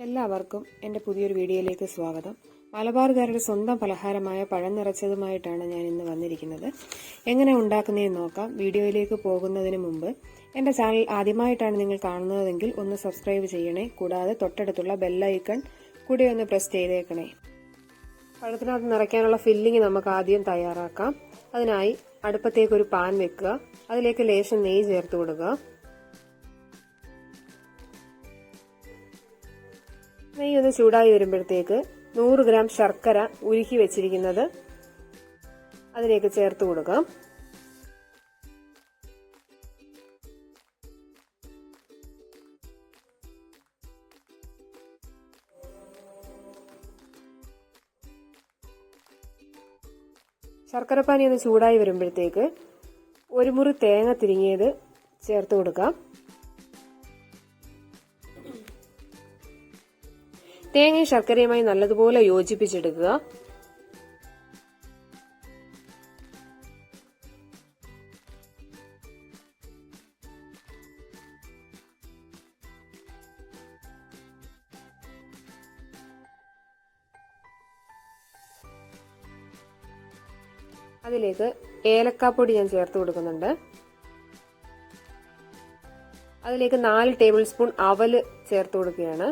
എല്ലാവർക്കും എന്റെ പുതിയൊരു വീഡിയോയിലേക്ക് സ്വാഗതം. മലബാർകാരുടെ സ്വന്തം പലഹാരമായ പഴം നിറച്ചതുമായിട്ടാണ് ഞാൻ ഇന്ന് വന്നിരിക്കുന്നത്. എങ്ങനെ ഉണ്ടാക്കുന്നതെന്ന് നോക്കാം. വീഡിയോയിലേക്ക് പോകുന്നതിന് മുമ്പ് എന്റെ ചാനൽ ആദ്യമായിട്ടാണ് നിങ്ങൾ കാണുന്നതെങ്കിൽ ഒന്ന് സബ്സ്ക്രൈബ് ചെയ്യണേ. കൂടാതെ തൊട്ടടുത്തുള്ള ബെല്ലൈക്കൺ കൂടി ഒന്ന് പ്രസ് ചെയ്തേക്കണേ. പഴത്തിനകത്ത് നിറയ്ക്കാനുള്ള ഫില്ലിംഗ് നമുക്ക് ആദ്യം തയ്യാറാക്കാം. അതിനായി അടുപ്പത്തേക്കൊരു പാൻ വെക്കുക. അതിലേക്ക് ലേശം നെയ്യ് ചേർത്ത് കൊടുക്കുക. നെയ്യ് ഒന്ന് ചൂടായി വരുമ്പോഴത്തേക്ക് നൂറ് ഗ്രാം ശർക്കര ഉരുക്കി വെച്ചിരിക്കുന്നത് അതിലേക്ക് ചേർത്ത് കൊടുക്കാം. ശർക്കരപ്പാനി ഒന്ന് ചൂടായി വരുമ്പോഴത്തേക്ക് ഒരു മുറി തേങ്ങ തിരിങ്ങിയത് ചേർത്ത് കൊടുക്കാം. തേങ്ങയും ശർക്കരയുമായി നല്ലതുപോലെ യോജിപ്പിച്ചെടുക്കുക. അതിലേക്ക് ഏലക്കാപ്പൊടി ഞാൻ ചേർത്ത് കൊടുക്കുന്നുണ്ട്. അതിലേക്ക് നാല് ടേബിൾ സ്പൂൺ അവൽ ചേർത്ത് കൊടുക്കുകയാണ്.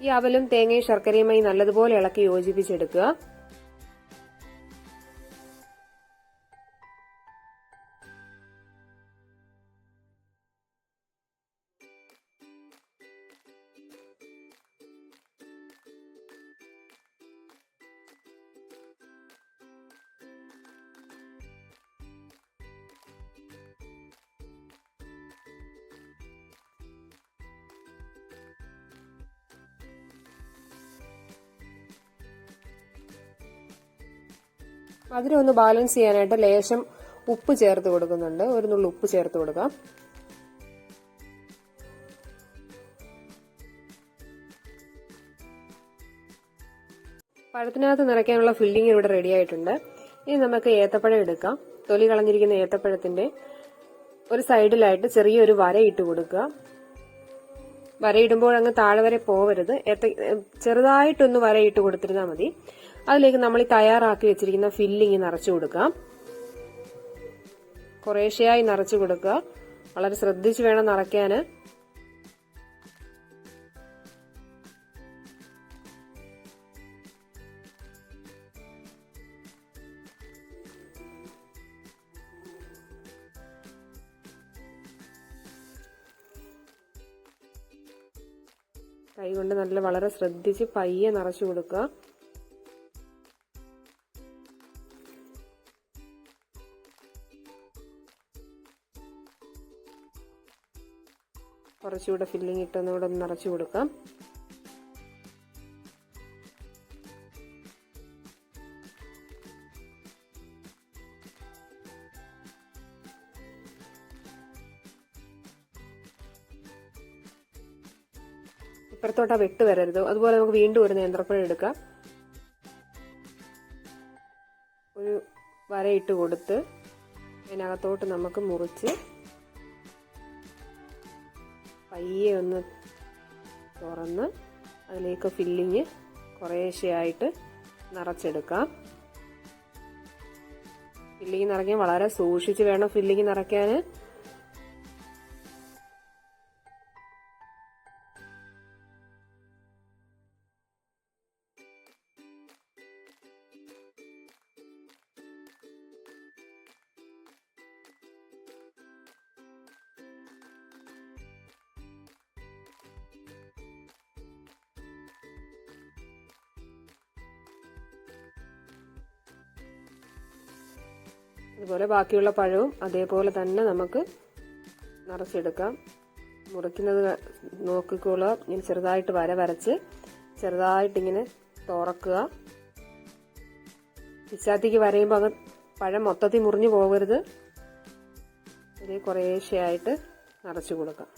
ഈ അവലും തേങ്ങയും ശർക്കരയുമായി നല്ലതുപോലെ ഇളക്കി യോജിപ്പിച്ചെടുക്കുക. മധുരം ഒന്ന് ബാലൻസ് ചെയ്യാനായിട്ട് ലേശം ഉപ്പ് ചേർത്ത് കൊടുക്കുന്നുണ്ട്. ഒരു നുള്ളു ഉപ്പ് ചേർത്ത് കൊടുക്കാം. പഴത്തിനകത്ത് നിറയ്ക്കാനുള്ള ഫില്ലിംഗ് ഇവിടെ റെഡി ആയിട്ടുണ്ട്. ഇനി നമുക്ക് ഏത്തപ്പഴം എടുക്കാം. തൊലി കളഞ്ഞിരിക്കുന്ന ഏത്തപ്പഴത്തിന്റെ ഒരു സൈഡിലായിട്ട് ചെറിയൊരു വര ഇട്ട് കൊടുക്കുക. വരയിടുമ്പോൾ അങ്ങ് താഴെ വരെ പോവരുത്. ചെറുതായിട്ടൊന്ന് വരയിട്ട് കൊടുത്തിരുന്നാൽ മതി. അതിലേക്ക് നമ്മൾ ഈ തയ്യാറാക്കി വെച്ചിരിക്കുന്ന ഫില്ലിങ് നിറച്ചു കൊടുക്കാം കുറേശ്ശെയായി നിറച്ചു കൊടുക്കുക. വളരെ ശ്രദ്ധിച്ച് വേണം നിറയ്ക്കാൻ കൈകൊണ്ട് നല്ല വളരെ ശ്രദ്ധിച്ച് പയ്യെ നിറച്ചു കൊടുക്കുക. കുറച്ചുകൂടെ ഫില്ലിംഗ് ഇട്ടൊന്നുകൂടെ ഒന്ന് നിറച്ചു കൊടുക്കാം. ഇപ്പുറത്തോട്ടാ വെട്ട് വരരുത്. അതുപോലെ നമുക്ക് വീണ്ടും ഒരു നേന്ത്രപ്പഴം എടുക്കാം. ഒരു വരയിട്ട് കൊടുത്ത് അതിനകത്തോട്ട് നമുക്ക് മുറിച്ച് പയ്യെ ഒന്ന് തുറന്ന് അതിലേക്ക് ഫില്ലിങ് കുറേശ്ശെയായിട്ട് നിറച്ചെടുക്കാം. ഫില്ലിങ് നിറയ്ക്കാൻ വളരെ സൂക്ഷിച്ച് വേണം ഫില്ലിങ് നിറയ്ക്കാൻ അതുപോലെ ബാക്കിയുള്ള പഴവും അതേപോലെ തന്നെ നമുക്ക് നിറച്ചെടുക്കാം. മുറിക്കുന്നത് നോക്കിക്കോളുക ഇങ്ങനെ ചെറുതായിട്ട് വര വരച്ച് ചെറുതായിട്ടിങ്ങനെ തുറക്കുക. പിച്ചാത്തിക്ക് വരയുമ്പോൾ അങ്ങ് പഴം മൊത്തത്തിൽ മുറിഞ്ഞു പോകരുത്. ഇത് കുറേശ്ശെയായിട്ട് നിറച്ചു കൊടുക്കാം.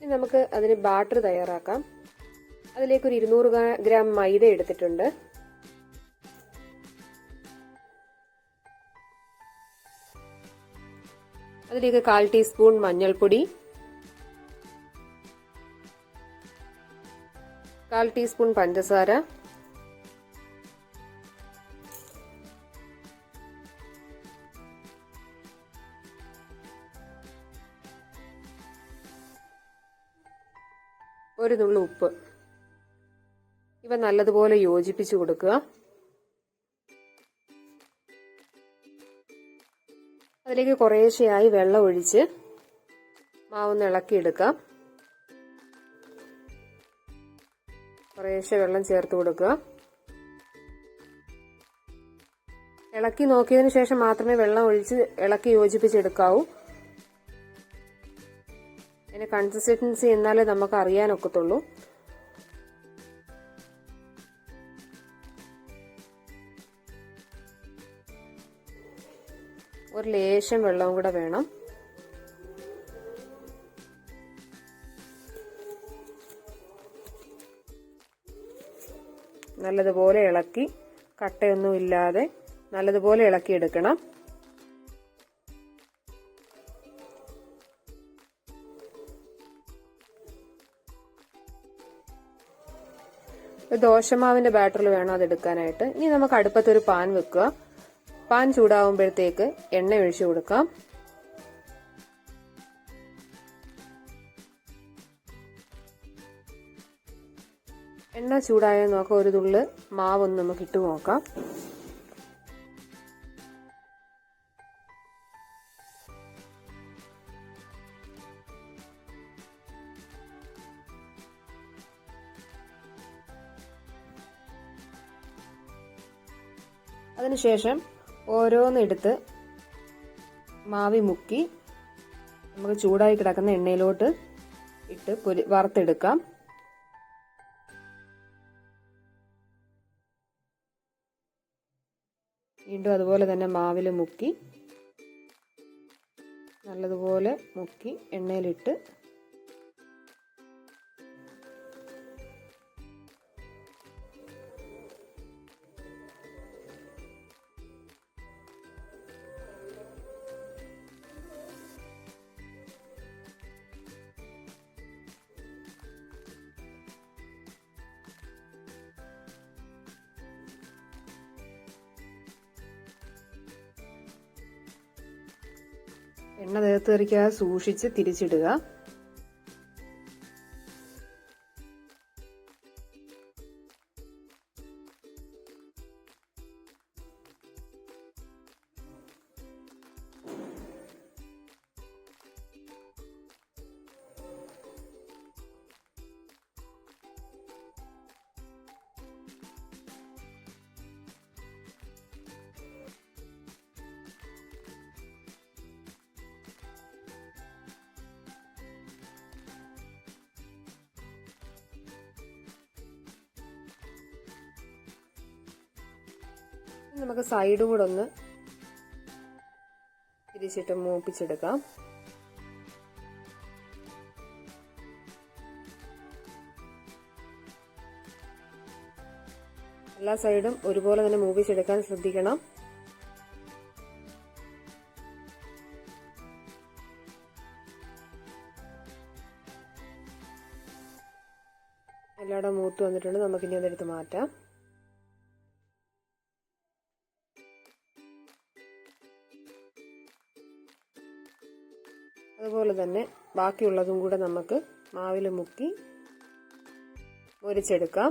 ഇനി നമുക്ക് അതിന് ബാറ്റർ തയ്യാറാക്കാം. അതിലേക്ക് ഒരു ഇരുന്നൂറ് ഗ്രാം മൈദ എടുത്തിട്ടുണ്ട്. അതിലേക്ക് കാൽ ടീസ്പൂൺ മഞ്ഞൾപ്പൊടി. കാൽ ടീസ്പൂൺ പഞ്ചസാര. ഒരു നുള്ളു ഉപ്പ്. ഇവ നല്ലതുപോലെ യോജിപ്പിച്ചു കൊടുക്കുക. അതിലേക്ക് കുറേശ്ശെയായി വെള്ളം ഒഴിച്ച് മാവൊന്ന് ഇളക്കിയെടുക്കാം കുറേശ്ശെ വെള്ളം ചേർത്ത് കൊടുക്കുക. ഇളക്കി നോക്കിയതിന് ശേഷം മാത്രമേ വെള്ളം ഒഴിച്ച് ഇളക്കി യോജിപ്പിച്ചെടുക്കാവൂ അതിന്റെ കൺസിസ്റ്റൻസി എന്നാലേ നമുക്ക് അറിയാനൊക്കത്തുള്ളൂ ഒരു ലേശം വെള്ളവും കൂടെ വേണം. നല്ലതുപോലെ ഇളക്കി കട്ടയൊന്നും ഇല്ലാതെ നല്ലതുപോലെ ഇളക്കി ദോശമാവിന്റെ ബാറ്ററിൽ വേണം അത് എടുക്കാനായിട്ട് ഇനി നമുക്ക് അടുപ്പത്തൊരു പാൻ വെക്കുക. പാൻ ചൂടാവുമ്പോഴത്തേക്ക് എണ്ണ ഒഴിച്ചു കൊടുക്കാം. എണ്ണ ചൂടായ നോക്കാം ഒരു തുള്ളി മാവൊന്ന് നമുക്ക് ഇട്ട് നോക്കാം. അതിനുശേഷം ഓരോന്നെടുത്ത് മാവി മുക്കി നമുക്ക് ചൂടായി കിടക്കുന്ന എണ്ണയിലോട്ട് ഇട്ട് പൊരി വറുത്തെടുക്കാം. വീണ്ടും അതുപോലെ തന്നെ മാവിൽ മുക്കി നല്ലതുപോലെ മുക്കി എണ്ണയിലിട്ട് എണ്ണ ദേഹത്ത് തെറിക്കാതെ സൂക്ഷിച്ച് തിരിച്ചിടുക. നമുക്ക് സൈഡ് കൂടെ ഒന്ന് തിരിച്ചിട്ട് മൂപ്പിച്ചെടുക്കാം. എല്ലാ സൈഡും ഒരുപോലെ തന്നെ മൂപ്പിച്ചെടുക്കാൻ ശ്രദ്ധിക്കണം. എല്ലായിടം മൂത്ത് വന്നിട്ടുണ്ട്. നമുക്കിനി അതെടുത്ത് മാറ്റാം. തന്നെ ബാക്കിയുള്ളതും കൂടെ നമുക്ക് മാവിൽ മുക്കി മുരിച്ചെടുക്കാം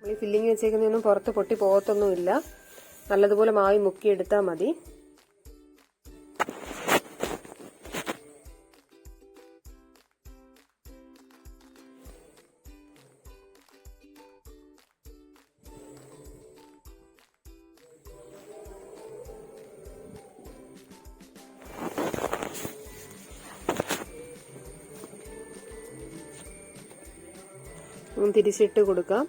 നമ്മൾ ഈ ഫില്ലിങ് വെച്ചേക്കുന്നതൊന്നും പുറത്ത് പൊട്ടി പോകത്തൊന്നുമില്ല. നല്ലതുപോലെ മാവി മുക്കിയെടുത്താൽ മതി. തിരിച്ചിട്ട് കൊടുക്കാം.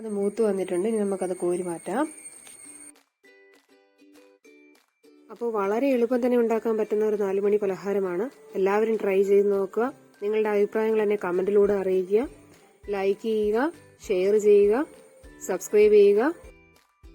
അത് മൂത്ത് വന്നിട്ടുണ്ട്. ഇനി നമുക്കത് കോരി മാറ്റാം. അപ്പോൾ വളരെ എളുപ്പം തന്നെ ഉണ്ടാക്കാൻ പറ്റുന്ന ഒരു നാലുമണി പലഹാരമാണ്. എല്ലാവരും ട്രൈ ചെയ്ത് നോക്കുക. നിങ്ങളുടെ അഭിപ്രായങ്ങൾ എന്നെ കമന്റിലൂടെ അറിയിക്കുക. ലൈക്ക് ചെയ്യുക ഷെയർ ചെയ്യുക സബ്സ്ക്രൈബ് ചെയ്യുക.